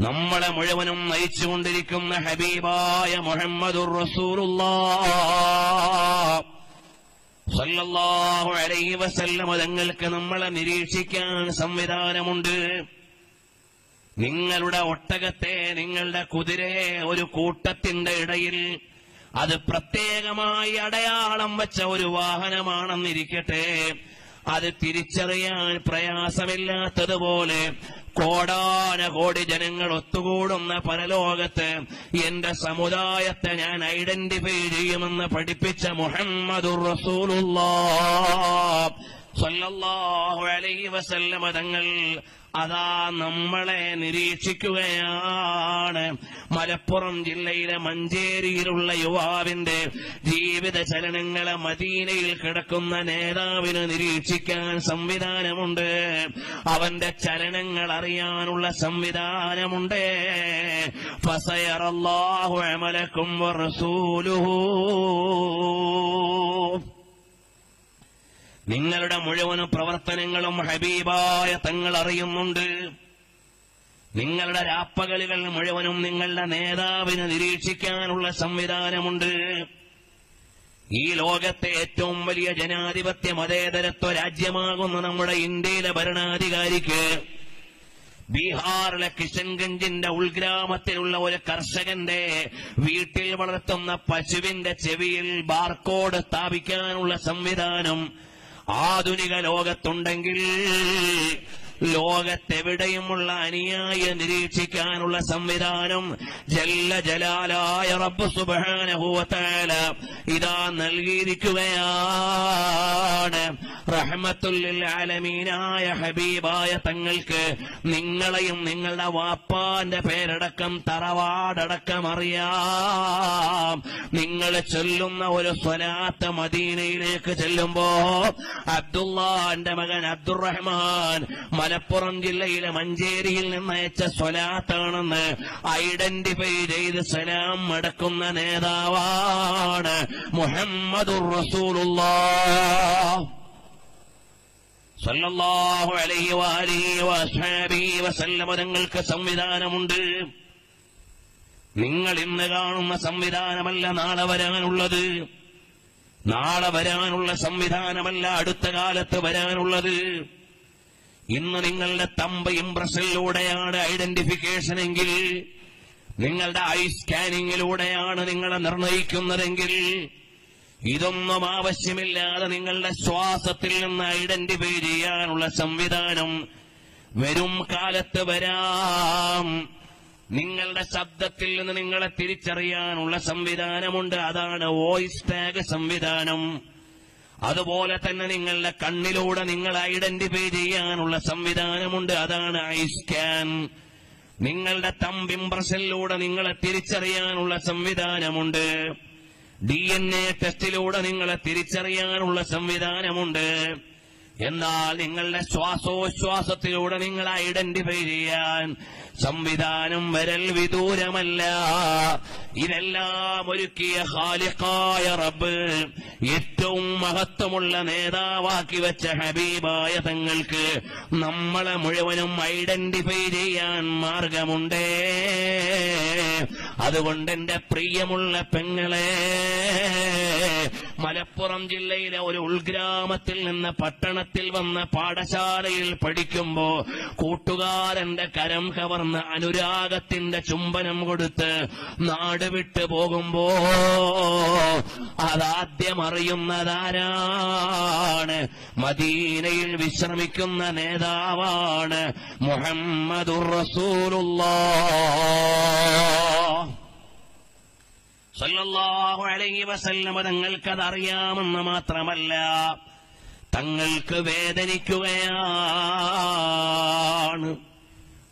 നമ്മളെ മുഴുവനും നയിച്ചുകൊണ്ടിരിക്കുന്ന ഹബീബായ മുഹമ്മദുർ റസൂലുള്ളാ. അലൈഹി തങ്ങൾക്ക് നമ്മളെ നിരീക്ഷിക്കാൻ സംവിധാനമുണ്ട്. നിങ്ങളുടെ ഒട്ടകത്തെ നിങ്ങളുടെ കുതിരയെ ഒരു കൂട്ടത്തിന്റെ ഇടയിൽ അത് പ്രത്യേകമായി അടയാളം വെച്ച ഒരു വാഹനമാണെന്നിരിക്കട്ടെ. അത് തിരിച്ചറിയാൻ പ്രയാസമില്ലാത്തതുപോലെ കോടാന കോടി ജനങ്ങൾ ഒത്തുകൂടുന്ന പരലോകത്ത് എന്റെ സമുദായത്തെ ഞാൻ ഐഡന്റിഫൈ ചെയ്യുമെന്ന് പഠിപ്പിച്ച മുഹമ്മദുർ റസൂലുള്ളാഹ് അലൈഹി വസല്ലമ തങ്ങൾ അതാ നമ്മളെ നിരീക്ഷിക്കുകയാണ്. മലപ്പുറം ജില്ലയിലെ മഞ്ചേരിയിലുള്ള യുവാവിന്റെ ജീവിത ചലനങ്ങളെ മദീനയിൽ കിടക്കുന്ന നേതാവിന് നിരീക്ഷിക്കാൻ സംവിധാനമുണ്ട്. അവന്റെ ചലനങ്ങൾ അറിയാനുള്ള സംവിധാനമുണ്ട്. ഫസയറല്ലാഹു അമലക്കും വറസൂലുഹു. നിങ്ങളുടെ മുഴുവൻ പ്രവർത്തനങ്ങളും ഹബീബായ തങ്ങൾ അറിയുന്നുണ്ട്. നിങ്ങളുടെ രാപ്പകലുകൾ മുഴുവനും നിങ്ങളുടെ നേതാവിന് നിരീക്ഷിക്കാനുള്ള സംവിധാനമുണ്ട്. ഈ ലോകത്തെ ഏറ്റവും വലിയ ജനാധിപത്യ മതേതരത്വ രാജ്യമാകുന്ന നമ്മുടെ ഇന്ത്യയിലെ ഭരണാധികാരിക്ക് ബീഹാറിലെ കിഷൻഗഞ്ചിന്റെ ഉൾഗ്രാമത്തിലുള്ള ഒരു കർഷകന്റെ വീട്ടിൽ വളർത്തുന്ന പശുവിന്റെ ചെവിയിൽ ബാർകോഡ് സ്ഥാപിക്കാനുള്ള സംവിധാനം ആധുനിക ലോകത്തുണ്ടെങ്കിൽ ലോകത്തെവിടെയുമുള്ള അനുയായ നിരീക്ഷിക്കാനുള്ള സംവിധാനം ജല്ല ജലാലായ റബ്ബ് സുബാനഹുവത്താല ഇതാ നൽകിയിരിക്കുകയാണ്. റഹ്മത്തുല്ലിൽ ആലമീനായ ഹബീബായ തങ്ങൾക്ക് നിങ്ങളെയും നിങ്ങളുടെ വാപ്പാന്റെ പേരടക്കം തറവാടടക്കം അറിയാം നിങ്ങൾ ചൊല്ലുന്ന ഒരു സ്വലാത്ത് മദീനയിലേക്ക് ചെല്ലുമ്പോ അബ്ദുള്ളാന്റെ മകൻ അബ്ദുറഹ്മാൻ മലപ്പുറം ജില്ലയിലെ മഞ്ചേരിയിൽ നിന്ന് അയച്ച സ്വലാത്താണെന്ന് ഐഡന്റിഫൈ ചെയ്ത് സലാം അടക്കുന്ന നേതാവാണ് മുഹമ്മദുർ റസൂലുള്ളാഹ് സല്ലല്ലാഹു അലൈഹി വാലിഹി വസ്ഹാബിഹി വസല്ലമ തങ്ങൾക്ക് സംവിധാനമുണ്ട്. നിങ്ങൾ ഇന്ന് കാണുന്ന സംവിധാനമല്ല നാളെ വരാനുള്ളത്. നാളെ വരാനുള്ള സംവിധാനമല്ല അടുത്ത കാലത്ത് വരാനുള്ളത്. ഇന്ന് നിങ്ങളുടെ തമ്പ ഇംപ്രഷനിലൂടെയാണ് ഐഡന്റിഫിക്കേഷൻ എങ്കിൽ നിങ്ങളുടെ ഐ സ്കാനിങ്ങിലൂടെയാണ് നിങ്ങളെ നിർണയിക്കുന്നതെങ്കിൽ ഇതൊന്നും ആവശ്യമില്ലാതെ നിങ്ങളുടെ ശ്വാസത്തിൽ നിന്ന് ഐഡന്റിഫൈ ചെയ്യാനുള്ള സംവിധാനം വരും കാലത്ത് വരാം. നിങ്ങളുടെ ശബ്ദത്തിൽ നിന്ന് നിങ്ങളെ തിരിച്ചറിയാനുള്ള സംവിധാനമുണ്ട്. അതാണ് വോയിസ് ടാഗ് സംവിധാനം. അതുപോലെ തന്നെ നിങ്ങളുടെ കണ്ണിലൂടെ നിങ്ങൾ ഐഡന്റിഫൈ ചെയ്യാനുള്ള സംവിധാനമുണ്ട്. അതാണ് ഐ സ്കാൻ നിങ്ങളുടെ തമ്പ് ഇംപ്രഷനിലൂടെ നിങ്ങളെ തിരിച്ചറിയാനുള്ള സംവിധാനമുണ്ട്. ഡി എൻ എ ടെസ്റ്റിലൂടെ നിങ്ങളെ തിരിച്ചറിയാനുള്ള സംവിധാനമുണ്ട്. എന്നാൽ നിങ്ങളുടെ ശ്വാസോച്ഛ്വാസത്തിലൂടെ നിങ്ങളെ ഐഡന്റിഫൈ ചെയ്യാൻ സംവിധാനം വരൽ വിദൂരമല്ല. ഇതെല്ലാം ഒരുക്കിയ ഖാലിഖായ റബ്ബ് ഏറ്റവും മഹത്വമുള്ള നേതാവാക്കി വെച്ച ഹബീബായ തങ്ങൾക്ക് നമ്മളെ മുഴുവനും ഐഡന്റിഫൈ ചെയ്യാൻ മാർഗമുണ്ടേ. അതുകൊണ്ട് എന്റെ പ്രിയമുള്ള പെങ്ങളെ മലപ്പുറം ജില്ലയിലെ ഒരു ഉൾഗ്രാമത്തിൽ നിന്ന് പട്ടണത്തിൽ വന്ന പാഠശാലയിൽ പഠിക്കുമ്പോ കൂട്ടുകാരന്റെ കരം കവർന്ന് അനുരാഗത്തിന്റെ ചുംബനം കൊടുത്ത് നാട് വിട്ടു പോകുമ്പോ അതാദ്യം അറിയുന്നതാരാണ് മദീനയിൽ വിശ്രമിക്കുന്ന നേതാവാണ് മുഹമ്മദുർ റസൂലുള്ളാഹ്. സല്ലല്ലാഹു അലൈഹി അറിയാമെന്ന് മാത്രമല്ല തങ്ങൾക്ക് വേദനിക്കുകയാണ്.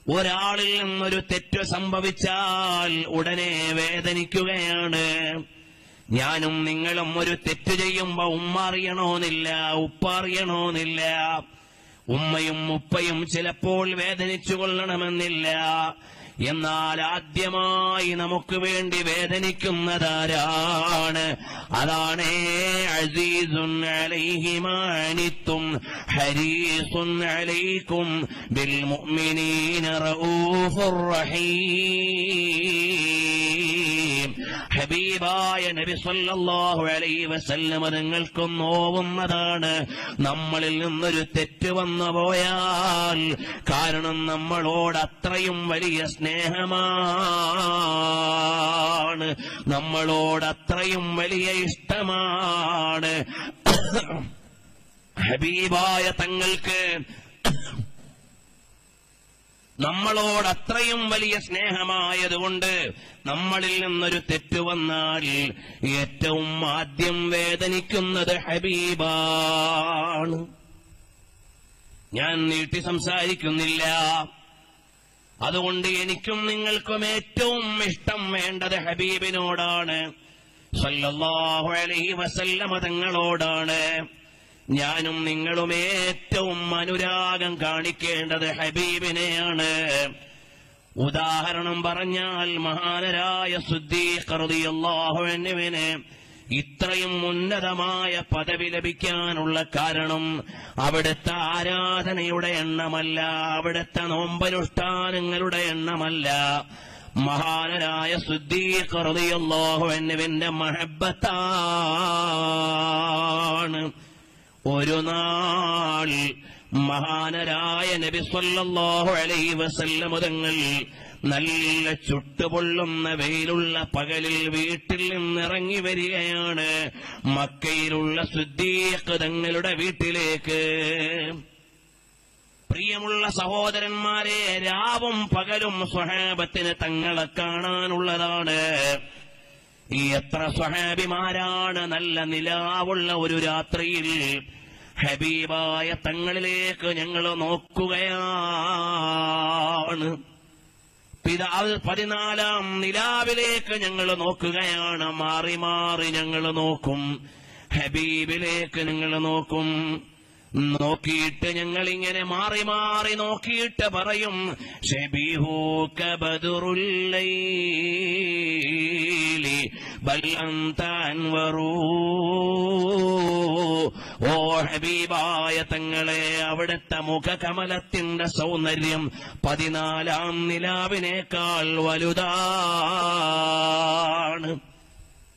ഒരാളിൽ നിന്നൊരു തെറ്റ് സംഭവിച്ചാൽ ഉടനെ വേദനിക്കുകയാണ്. ഞാനും നിങ്ങളും ഒരു തെറ്റ് ചെയ്യുമ്പോ ഉമ്മ അറിയണോന്നില്ല ഉപ്പ അറിയണോന്നില്ല. ഉമ്മയും ഉപ്പയും ചിലപ്പോൾ വേദനിച്ചു കൊള്ളണമെന്നില്ല എന്നാൽ ആദ്യമായി നമുക്ക് വേണ്ടി വേദനിക്കുന്നതാരാണ്? അതാണ് അസീസുൻ അലൈഹിമാനിത്തും ഹരീസുൻ അലൈക്കും ബിൽ മുഅ്മിനീന റഊഫുർ റഹീം. ഹബീബായ നബി സല്ലല്ലാഹു അലൈഹി വസല്ലമ നിങ്ങൾക്കും നോവുന്നതാണ്. നമ്മളിൽ നിന്നൊരു തെറ്റ് വന്നു പോയാൽ കാരണം നമ്മളോട് അത്രയും വലിയ സ്നേഹമാണ്. നമ്മളോട് അത്രയും വലിയ ഇഷ്ടമാണ്. ഹബീബായ തങ്ങൾക്ക് നമ്മളോട് അത്രയും വലിയ സ്നേഹമായതുകൊണ്ട് നമ്മളിൽ നിന്നൊരു തെറ്റ് വന്നാൽ ഏറ്റവും ആദ്യം വേദനിക്കുന്നത് ഹബീബാണ്. ഞാൻ നീട്ടി സംസാരിക്കുന്നില്ല. അതുകൊണ്ട് എനിക്കും നിങ്ങൾക്കും ഏറ്റവും ഇഷ്ടം വേണ്ടത് ഹബീബിനോടാണ്. സല്ലല്ലാഹു അലൈഹി വസല്ലമ തങ്ങളോടാണ്. ഞാനും നിങ്ങളും ഏറ്റവും അനുരാഗം കാണിക്കേണ്ടത് ഹബീബിനെയാണ്. ഉദാഹരണം പറഞ്ഞാൽ മഹാനരായ സുദ്ദീഖറിയാഹുവിന് ഇത്രയും ഉന്നതമായ പദവി ലഭിക്കാനുള്ള കാരണം അവിടുത്തെ ആരാധനയുടെ എണ്ണമല്ല അവിടുത്തെ നോമ്പനുഷ്ഠാനങ്ങളുടെ എണ്ണമല്ല. മഹാനരായ അൻഹുവിന്റെ മഹബത്താണ് ഒരു നാൾ മഹാനരായ നബി സല്ലല്ലാഹു അലൈഹി വസല്ലം തങ്ങൾ നല്ല ചുട്ടുപൊള്ളുന്ന വെയിലുള്ള പകലിൽ വീട്ടിൽ നിന്നിറങ്ങി വരികയാണ്. മക്കയിലുള്ള സുദ്ദീഖ് തങ്ങളുടെ വീട്ടിലേക്ക്. പ്രിയമുള്ള സഹോദരന്മാരെ രാവും പകലും സ്വഹാബത്തിന് തങ്ങളെ കാണാനുള്ളതാണ്. ഈ എത്ര സ്വഹാബിമാരാണ് നല്ല നിലാവുള്ള ഒരു രാത്രിയിൽ ഹബീബായ തങ്ങളിലേക്ക് ഞങ്ങൾ നോക്കുകയാണ്. പിതാവ് പതിനാലാം നിലാവിലേക്ക് ഞങ്ങൾ നോക്കുകയാണ്. മാറി മാറി ഞങ്ങൾ നോക്കും. ഹബീബിലേക്ക് നിങ്ങൾ നോക്കും. നോക്കിയിട്ട് ഞങ്ങൾ ഇങ്ങനെ മാറി മാറി നോക്കിയിട്ട് പറയും അൻവറൂ ഓ ഹബീബായ തങ്ങളെ അവിടുത്തെ മുഖകമലത്തിന്റെ സൗന്ദര്യം പതിനാലാം നിലാവിനേക്കാൾ വലുതാണ്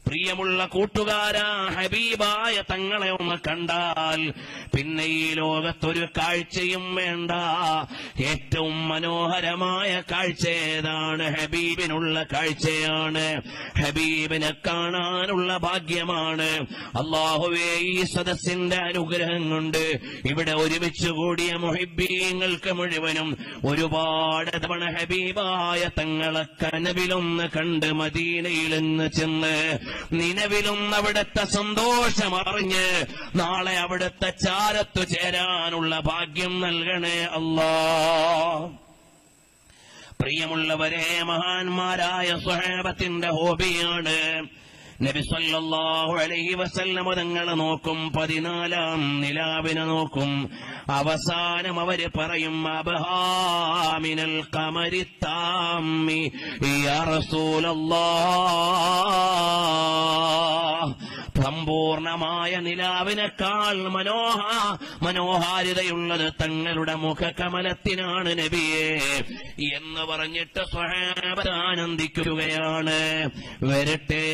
പ്രിയമുള്ള കൂട്ടുകാരാ ഹബീബായ തങ്ങളെ ഒന്ന് കണ്ടാൽ പിന്നെ ഈ ലോകത്തൊരു കാഴ്ചയും വേണ്ട. ഏറ്റവും മനോഹരമായ കാഴ്ച ഏതാണ്? ഹബീബിനുള്ള കാഴ്ചയാണ്. ഹബീബിനെ കാണാനുള്ള ഭാഗ്യമാണ്. അള്ളാഹുവേ ഈ സദസ്സിന്റെ അനുഗ്രഹം കൊണ്ട് ഇവിടെ ഒരുമിച്ച് കൂടിയ മൊഹിബീങ്ങൾക്ക് മുഴുവനും ഒരുപാട് തവണ ഹബീബായ തങ്ങളെ കനവിലൊന്ന് കണ്ട് മദീനയിൽ നിന്ന് ചെന്ന് നിലവിലും അവിടുത്തെ സന്തോഷം അറിഞ്ഞ് നാളെ അവിടുത്തെ ചാരത്തു ചേരാനുള്ള ഭാഗ്യം നൽകണേ അല്ലാ. പ്രിയമുള്ളവരെ മഹാന്മാരായ സ്വഹേബത്തിന്റെ ഹോബിയാണ് നബി സല്ലല്ലാഹു അലൈഹി വസല്ലമ തങ്ങളെ നോക്കും പതിനാലാം നിലാവിനെ നോക്കും. അവസാനം അവർ പറയും അബഹാമിനൽ കമരിത്താമി യാ റസൂലല്ലാഹ് സമ്പൂർണമായ നിലാവിനേക്കാൾ മനോഹ മനോഹാരിതയുള്ളത് തങ്ങളുടെ മുഖകമലത്തിനാണ് നബിയെ എന്ന് പറഞ്ഞിട്ട് സ്വഹാബത്ത് ആനന്ദിക്കുകയാണ് വരട്ടെ.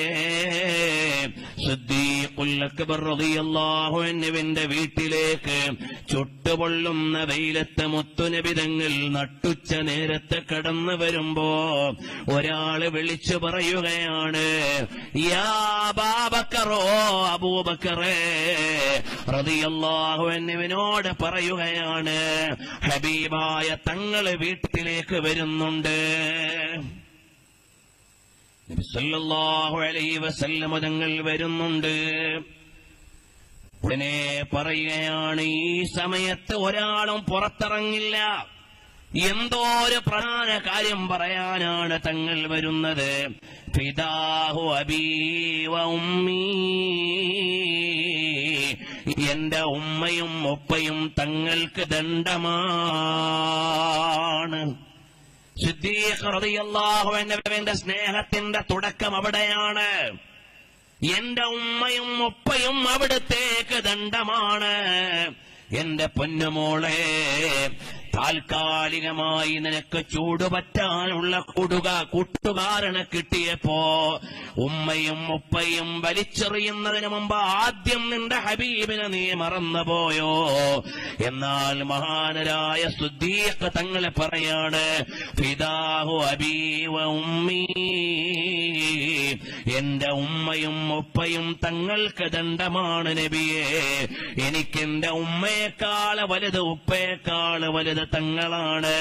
സുദ്ദീഖുല്ലക്ബറിയാഹുവിന്റെ വീട്ടിലേക്ക് ചുട്ടുപൊള്ളുന്ന വെയിലത്ത് മുത്തുനബിതങ്ങൾ നട്ടുച്ച നേരത്തെ കടന്നു വരുമ്പോ ഒരാൾ വിളിച്ചു പറയുകയാണ് യാ ബാബക്കറോ അബൂബക്കറേ പറയുകയാണ് ഹബീബായ തങ്ങൾ വീട്ടിലേക്ക് വരുന്നുണ്ട്. നബി സല്ലല്ലാഹു അലൈഹി വസല്ലം തങ്ങൾ വരുന്നുണ്ട്. ഉടനെ പറയുകയാണ് ഈ സമയത്ത് ഒരാളും പുറത്തിറങ്ങില്ല. എന്തോ ഒരു പ്രധാന കാര്യം പറയാനാണ് തങ്ങൾ വരുന്നത്? പിതാഹു അബീവ ഉമ്മീ. എന്റെ ഉമ്മയും ഒപ്പയും തങ്ങൾക്ക് ദണ്ഡമാണ്. സിദ്ദീഖ് റളിയല്ലാഹു അൻഹുവിന്റെ സ്നേഹത്തിന്റെ തുടക്കം അവിടെയാണ്. എന്റെ ഉമ്മയും ഉപ്പയും അവിടുത്തേക്ക് ദണ്ഡമാണ്. എന്റെ പൊന്നുമോളെ താൽക്കാലികമായി നിനക്ക് ചൂടുപറ്റാനുള്ള കൂടുക കൂട്ടുകാരനെ കിട്ടിയപ്പോ ഉമ്മയും ഉപ്പയും വലിച്ചെറിയുന്നതിന് മുമ്പ് ആദ്യം നിന്റെ ഹബീബിനെ നീ മറന്നുപോയോ? എന്നാൽ മഹാനരായ സുദ്ദീഖ് തങ്ങളെ പറയാണ് പിതാഹു അബീവ ഉമ്മീ എന്റെ ഉമ്മയും ഉപ്പയും തങ്ങൾക്ക് ദണ്ഡമാണ് നബിയെ. എനിക്കെന്റെ ഉമ്മയെക്കാൾ വലുത് ഉപ്പയെക്കാൾ വലുത് തങ്ങളാണ്.